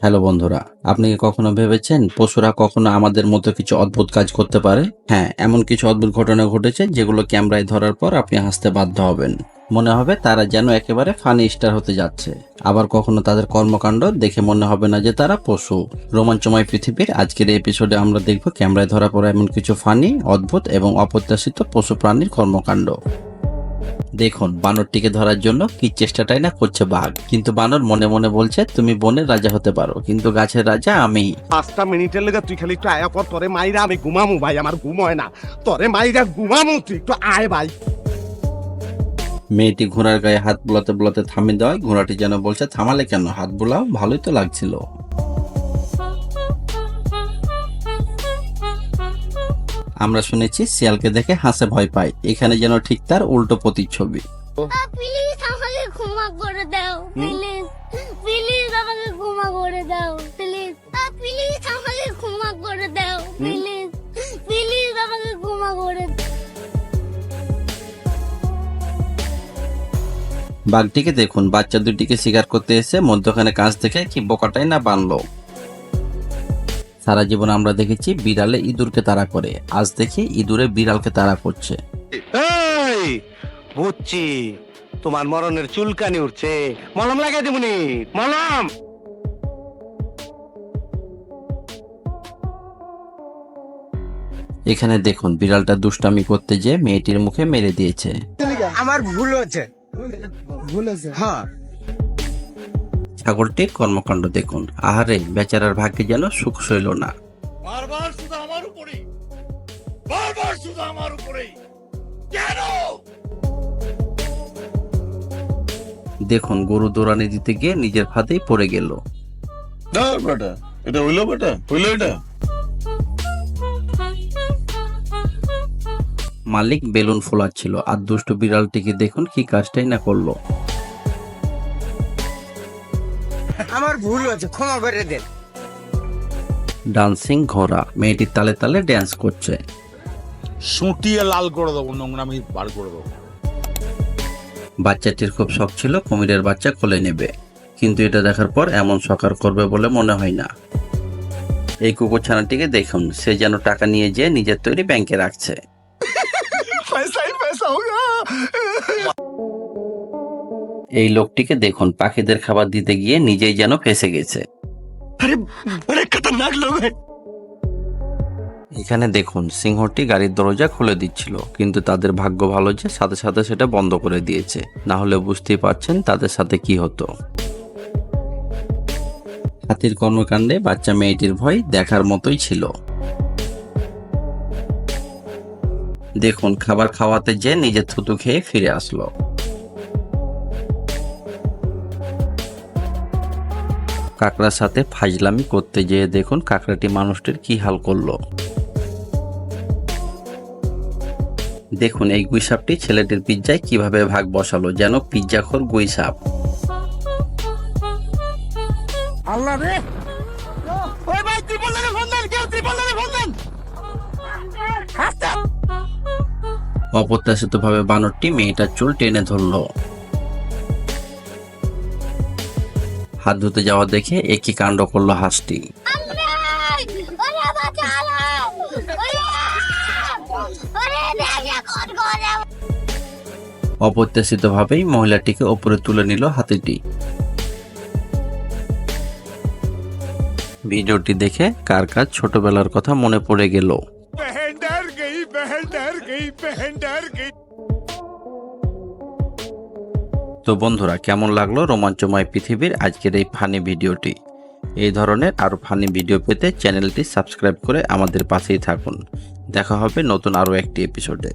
Hello বন্ধুরা, আপনি কি কখনো ভেবেছেন পশুরা কখনো আমাদের মতো কিছু অদ্ভুত কাজ করতে পারে? হ্যাঁ এমন কিছু অদ্ভুত ঘটনা ঘটেছে যেগুলো ক্যামেরায় ধরার পর আপনি হাসতে বাধ্য হবেন। মনে হবে তারা যেন একেবারে ফানি স্টার হতে যাচ্ছে। আবার কখনো তাদের কর্মকাণ্ড দেখে মনে হবে না যে তারা পশু। রোমাঞ্চময় পৃথিবীর আজকের এপিসোডে আমরা দেখব ক্যামেরায় ধরা পড়া এমন কিছু ফানি, অদ্ভুত এবং অপ্রত্যাশিত পশু প্রাণীর কর্মকাণ্ড। দেখুন বানরটিকে ধরার জন্য কি চেষ্টাটাই না করছে বাঘ। কিন্তু বানর মনে মনে বলছে তুমি বনের রাজা হতে পারো কিন্তু গাছের রাজা আমি। পাঁচটা মিনিটের লেগে তুই খালি একটু আয়া পর তোরে মাইরা আমি ঘুমামু ভাই আমার ঘুম হয় না। তোরে মাইরা ঘুমামু তুই একটু আয় ভাই। মেয়েটি ঘোড়ার গায়ে হাত বোলাতে বোলাতে থামিয়ে দেওয়ায় ঘোড়াটি যেন বলছে থামালে কেন? হাত বুলাও ভালোই তো লাগছিল। আমরা শুনেছি শিয়ালকে দেখে হাসে ভয় পায়। এখানে যেন ঠিক তার উল্টো প্রতিচ্ছবি। প্লিজ আমাকে ক্ষমা করে দাও প্লিজ প্লিজ আমাকে ক্ষমা করে দাও প্লিজ প্লিজ আমাকে ক্ষমা করে দাও প্লিজ প্লিজ আমাকে ক্ষমা করে দাও। বাঘটিকে দেখুন বাচ্চা দুটিকে শিকার করতে এসে মধ্যখানে কাঁচ দেখে কি বোকাটাই না বানলো। সারা জীবন আমরা দেখেছি বিড়ালে ইঁদুরকে তাড়া করে। আজ দেখি ইঁদুরে বিড়ালকে তাড়া করছে। এই বুঝছি। তোমার মরণের চুলকানি উঠছে। মলম লাগাই দেবুনি মলম। এখানে দেখুন বিড়ালটা দুষ্টামি করতে যে মেয়েটির মুখে মেরে দিয়েছে। আমার ভুল হয়েছে। ভুল হয়েছে? হ্যাঁ। ছাগলটির কর্মকাণ্ড দেখুন। আহারে বেচারার ভাগ্যে যেন সুখ সইল না। বারবার শুধু আমার উপরেই। বারবার শুধু আমার উপরেই। কেন? দেখুন গরু দৌড়ানি দিতে গিয়ে নিজের ফাঁদেই পড়ে গেল। বেটা এটা হইল বেটা হইল এটা। মালিক বেলুন ফোলাচ্ছিল আর দুষ্ট বিড়ালটিকে দেখুন কি কাজটাই না করল। আমার ভুল হয়েছে ক্ষমা করে দেন। ডান্সিং ঘোড়া মেয়েটির তালে তালে ড্যান্স করছে। সুটিয়ে লাল করে দেবো নোংরামি বার করে দেবো। বাচ্চাটির খুব শখ ছিল কুমিরের বাচ্চা কোলে নেবে। কিন্তু এটা দেখার পর এমন সকার করবে বলে মনে হয় না। এই কুকুর ছানাটিকে দেখুন সে যেন টাকা নিয়ে যেয়ে নিজের তৈরি ব্যাংকে রাখছে। এই লোকটিকে দেখুন পাখিদের খাবার দিতে গিয়ে নিজেই যেন ফেসে গেছে। এখানে দেখুন সিংহটি গাড়ির দরজা খুলে দিচ্ছিল কিন্তু তাদের ভাগ্য ভালো যে সাথে সাথে সেটা বন্ধ করে দিয়েছে। না হলে বুঝতেই পারছেন তাদের সাথে কি হতো। হাতির কর্মকাণ্ডে বাচ্চা মেয়েটির ভয় দেখার মতোই ছিল। দেখুন খাবার খাওয়াতে যে নিজের থুতু খেয়ে ফিরে আসলো। কাকড়ার সাথে ফাজলামি করতে যেয়ে দেখুন কাকড়াটি মানুষটির কি হাল করল। দেখুন এই গুইসাপটি ছেলেটির পিজ্জায় কীভাবে ভাগ বসালো যেন পিজ্জাখোর গুইসাপ। আল্লাহ রে! ওই ভাই ফোন দেন কেউ ফোন দেন! অপ্রত্যাশিত ভাবে বানরটি মেয়েটার চুল টেনে ধরলো। হাত ধুতে যাওয়া দেখে একই কাণ্ড করল হাঁসটি ওরে বাঁচাও ওরে ওরে দেখে কোন করে অপ্রত্যাশিত ভাবেই মহিলাটিকে ওপরে তুলে নিল হাতিটি। ভিডিওটি দেখে কার কাজ ছোটবেলার কথা মনে পড়ে গেল। তো বন্ধুরা, কেমন লাগল রোমাঞ্চময় পৃথিবীর আজকের এই ফানি ভিডিওটি? এই ধরনের আরও ফানি ভিডিও পেতে চ্যানেলটি সাবস্ক্রাইব করে আমাদের পাশেই থাকুন। দেখা হবে নতুন আরও একটি এপিসোডে।